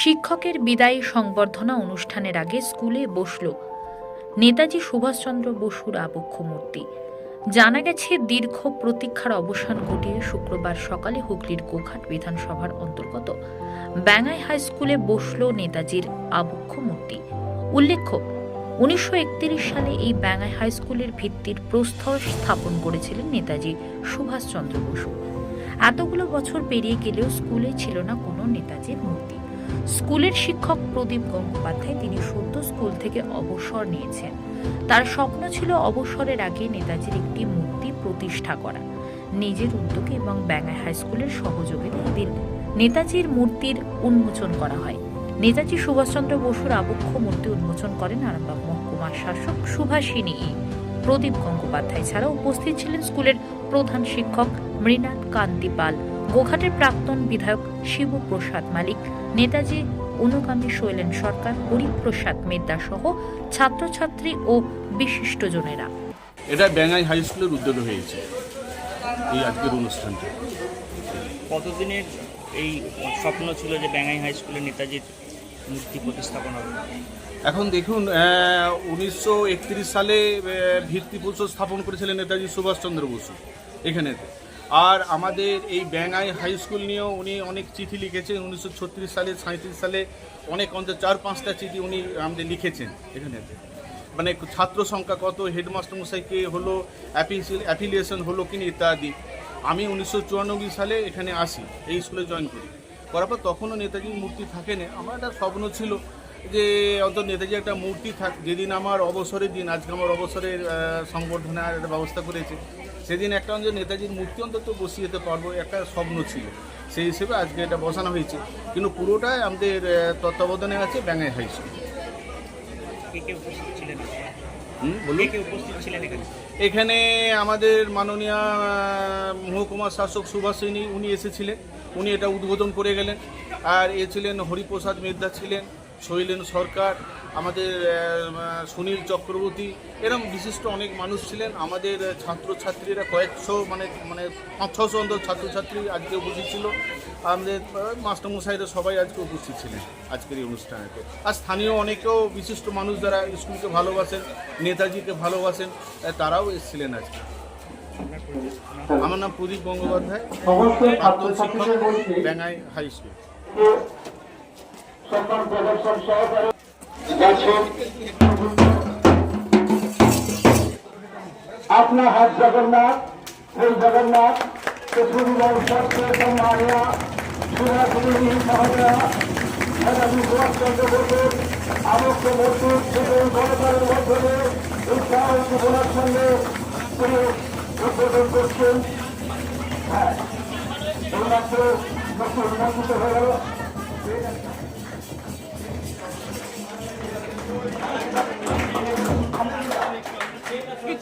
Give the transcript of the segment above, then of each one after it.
শিক্ষকের বিদায়ী সংবর্ধনা অনুষ্ঠানের আগে স্কুলে বসল নেতাজি সুভাষচন্দ্র বসুর আবক্ষ মূর্তি। জানা গেছে, দীর্ঘ প্রতীক্ষার অবসান ঘটিয়ে শুক্রবার সকালে হুগলির গোঘাট বিধানসভার অন্তর্গত ব্যাঙ্গাই হাই স্কুলে বসল নেতাজির আবক্ষ মূর্তি। উল্লেখ্য, উনিশশো একত্রিশ সালে এই ব্যাঙ্গাই হাই স্কুলের ভিত্তির প্রস্তর স্থাপন করেছিলেন নেতাজি সুভাষচন্দ্র বসু। এতগুলো বছর পেরিয়ে গেলেও স্কুলে ছিল না কোনো নেতাজির মূর্তি। স্কুলের শিক্ষক প্রদীপ গঙ্গোপাধ্যায় তিনি সদ্য স্কুল থেকে অবসর নিয়েছেন। তার স্বপ্ন ছিল অবসরের আগে নেতাজির একটি মূর্তি প্রতিষ্ঠা করা। নিজের উদ্যোগে এবং ব্যাঙ্গাই হাই স্কুলের সহযোগিতায় এদিন নেতাজির মূর্তির উন্মোচন করা হয়। নেতাজি সুভাষচন্দ্র বসুর আবক্ষ মূর্তি উন্মোচন করেন আরামবাগ মহকুমার শাসক সুভাষিনী প্রদীপ গঙ্গোপাধ্যায় ছাড়া উপস্থিত ছিলেন স্কুলের প্রধান শিক্ষক মৃণাল কান্তি পাল। গোঘাটের প্রাক্তন বিধায়ক শিবপ্রসাদ মালিক নেতাজি অনুগামী শৈলেন সরকার হরিপ্রসাদ মেদ্দা সহ ছাত্রছাত্রী ও বিশিষ্টজনেরা। এটা ব্যাঙ্গাই হাই স্কুলের উদ্যোগে হয়েছে এই আজকের অনুষ্ঠানটা। কতদিনের এই স্বপ্ন ছিল যে ব্যাঙ্গাই হাই স্কুলে নেতাজির মূর্তি প্রতিস্থাপন হবে? এখন দেখুন উনিশশো একত্রিশ সালে আহ, ভিত্তিপ্রস্তর স্থাপন করেছিলেন নেতাজি সুভাষচন্দ্র বসু এখানে আর আমাদের এই ব্যাঙাই হাই স্কুল নিয়েও উনি অনেক চিঠি লিখেছেন, উনিশশো ছত্রিশ সালে সাঁত্রিশ সালে অনেক অন্তত চার, পাঁচটা চিঠি উনি আমাদের লিখেছেন এখানে মানে ছাত্র সংখ্যা কত, হেডমাস্টার মশাইকে হলো অ্যাফিলিয়েশন হলো কিনা ইত্যাদি। আমি উনিশশো চুরানব্বই সালে এখানে আসি, এই স্কুলে জয়েন করি। করার পর তখনও নেতাজির মূর্তি থাকেনি, আমার একটা স্বপ্ন ছিল যে অন্তত নেতাজি একটা মূর্তি থাক যেদিন আমার অবসরের দিন আজকে আমার অবসরের সংবর্ধনার একটা ব্যবস্থা করেছে সেদিন একটা অন্তত নেতাজির মূর্তি অন্তত বসিয়ে যেতে পারব একটা স্বপ্ন ছিল। সেই হিসেবে আজকে এটা বসানো হয়েছে। কিন্তু পুরোটাই আমাদের তত্ত্বাবধানে আছে ব্যাঙ্গাই হাই স্কুল। কে কে উপস্থিত ছিলেন? হুম বলুন। কে উপস্থিত ছিলেন এখানে? আমাদের মাননীয় মহকুমা শাসক সুভাষিনী উনি এসেছিলেন। উনি এটা উদ্বোধন করে গেলেন। আর এ ছিলেন হরিপ্রসাদ মেদ্দা ছিলেন। শৈলেন সরকার আমাদের সুনীল চক্রবর্তী এরকম বিশিষ্ট অনেক মানুষ ছিলেন। আমাদের ছাত্রছাত্রীরা কয়েকশো মানে মানে পাঁচ ছশো অন্তর ছাত্রছাত্রী আজকে উপস্থিত ছিল। আমাদের মাস্টারমশাইরা সবাই আজকে উপস্থিত ছিলেন আজকের এই অনুষ্ঠানেতে। আর স্থানীয় অনেকেও বিশিষ্ট মানুষ যারা স্কুলকে ভালোবাসেন নেতাজিকে ভালোবাসেন তারাও এসেছিলেন আজকে। আমার নাম প্রদীপ গঙ্গোপাধ্যায় প্রাক্তন শিক্ষক ব্যাঙ্গাই হাই স্কুল। সম্মান প্রদর্শন সহকারে আপনার হাত জগন্নাথ ওই জগন্নাথ পৃথিবীর স্বাস্থ্য সম্মানিয়া সুরাগুলি মহোদয়া নেতাজি সুভাষচন্দ্র বসুর আলোক্য মূর্তি থেকে গণতার মাধ্যমে উৎসাহ জীবনের সঙ্গে তিনি উদ্বোধন করছেন। হ্যাঁ এইমাত্র হয়ে গেল।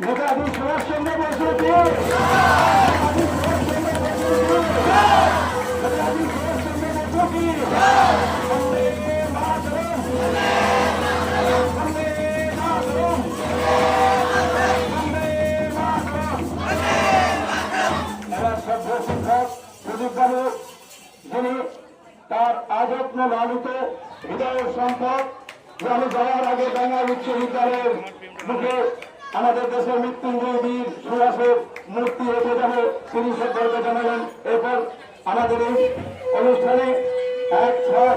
নেতাজি সুভাষচন্দ্র বসুকে নেতাজি সুভাষচন্দ্র বসুকে নেতাজি সুভাষচন্দ্র বসুকে বন্দে মাতরম বন্দে মাতরম বন্দে মাতরম এরা সভ্য শিক্ষক প্রদীপ বাবু যিনি তার আযত্ন লালিত হৃদয় সম্পদ গ্রামে যাওয়ার আগে বাংলা উচ্চ বিদ্যালয়ের মুখে আমাদের দেশের মৃত্যুঞ্জয় বীর সুভাষের মূর্তি রেখে যাবে তিনি সদ্যকে জানালেন। এরপর আমাদের এই অনুষ্ঠানে এক ছয়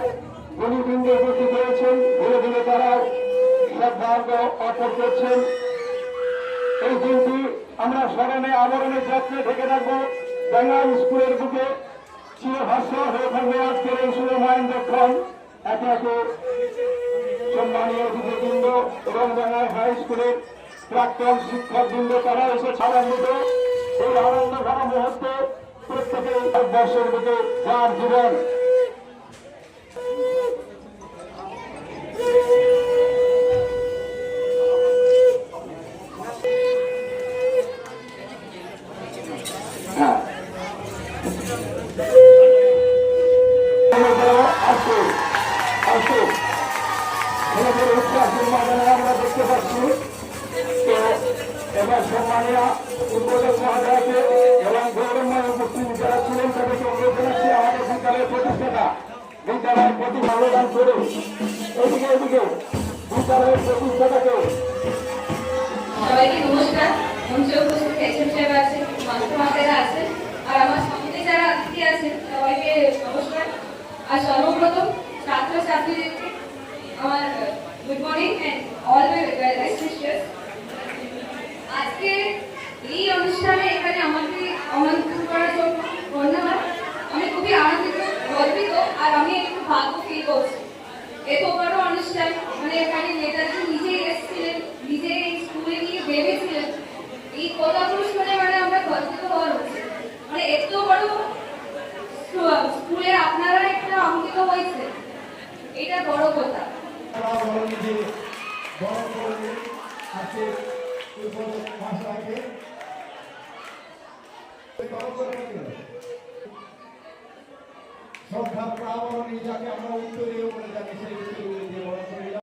গণিবৃন্দ উপস্থিত হয়েছেন ধীরে ধীরে তারা শ্রদ্ধার্ঘ অর্পণ করছেন। এই দিনটি আমরা স্মরণে আবরণে যত্নে ঢেকে রাখব। বাংলা স্কুলের বুকে চিরভাষ্য হয়ে থাকবে আজকের এই সুরমায়ন্দক্ষণ একে একে সম্মানীয় অতিথিবৃন্দ এবং বাংলা হাই স্কুলের প্রাক্তন শিক্ষকবৃন্দ তারা এসে ছাড়ান্বিত এই আনন্দ ভরা মুহূর্তে প্রত্যেকে ভারতবর্ষের বুকে যার জীবন মানিয়া উদ্বোধক মহাদয়কে এবং গৌরবময় উপস্থিত যারা ছিলেন, তাদেরকে অনুরোধ জানাচ্ছি, আমাদের বিদ্যালয়ের প্রতিষ্ঠাতা, বিদ্যালয়ের প্রতি ভালোদান করে এদিকে এদিকে বিদ্যালয়ের প্রতিষ্ঠাতাকে সবাইকে নমস্কার। মঞ্চে উপস্থিত এসএম সাহেব আছেন মন্ত্রমাতেরা আছেন আর আমার সঙ্গে যারা অতিথি আছেন, সবাইকে নমস্কার। আর সর্বপ্রথম ছাত্র ছাত্রীদেরকে আমার good morning and all my best wishes আজকে এই অনুষ্ঠানে এখানে আমাকে আমন্ত্রণ করার জন্য ধন্যবাদ। আমি খুবই আনন্দিত, গর্বিত, আর আমি একটু ভাগ্য ফিল এত বড় অনুষ্ঠান মানে এখানে নেতাজি নিজেই এসেছিলেন, নিজে স্কুলে নিয়ে ভেবেছিলেন, এই কথাগুলো শুনে মানে আমরা গর্বিত হওয়ার মানে এত বড় স্কুলে আপনারা একটা অঙ্কিত হয়েছে এটা বড় কথা। বড় শ্রদ্ধা প্রাবরণী যাকে আমরা উত্তরীয় বলে জানি সেই উত্তরীয়